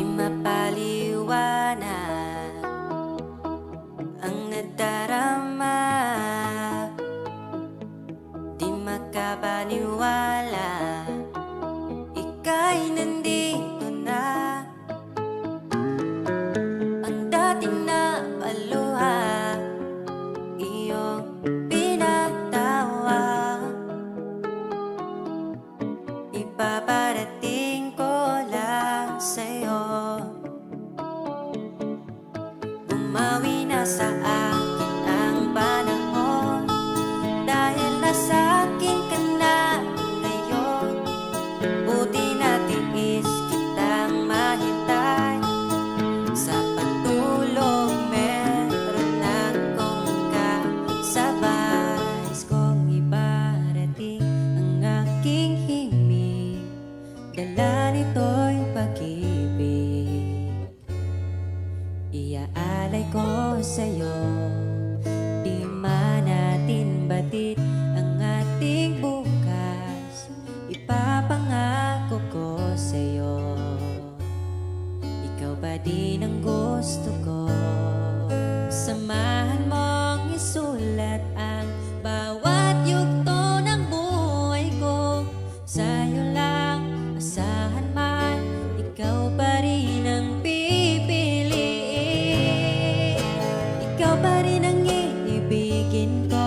Di mapaliwanag Ang nadarama Di makapaniwala Ika'y na. Ang na paluha Iyong pinatawa. Ibabalik Bumawi ang panahon. Dahil nasa akin ka na kitang mahintay. Sa pagtulog meron akong kasabay Kung ibarating ang aking himig. Dala nito'y pag-ibig sa'yo. Di man natin batid ang ating bukas. Ipapangako ko sa'yo. Ikaw ba din ang gusto ko? Samahan mong isulat ang bawat Ikaw pa rin ang iibigin ko.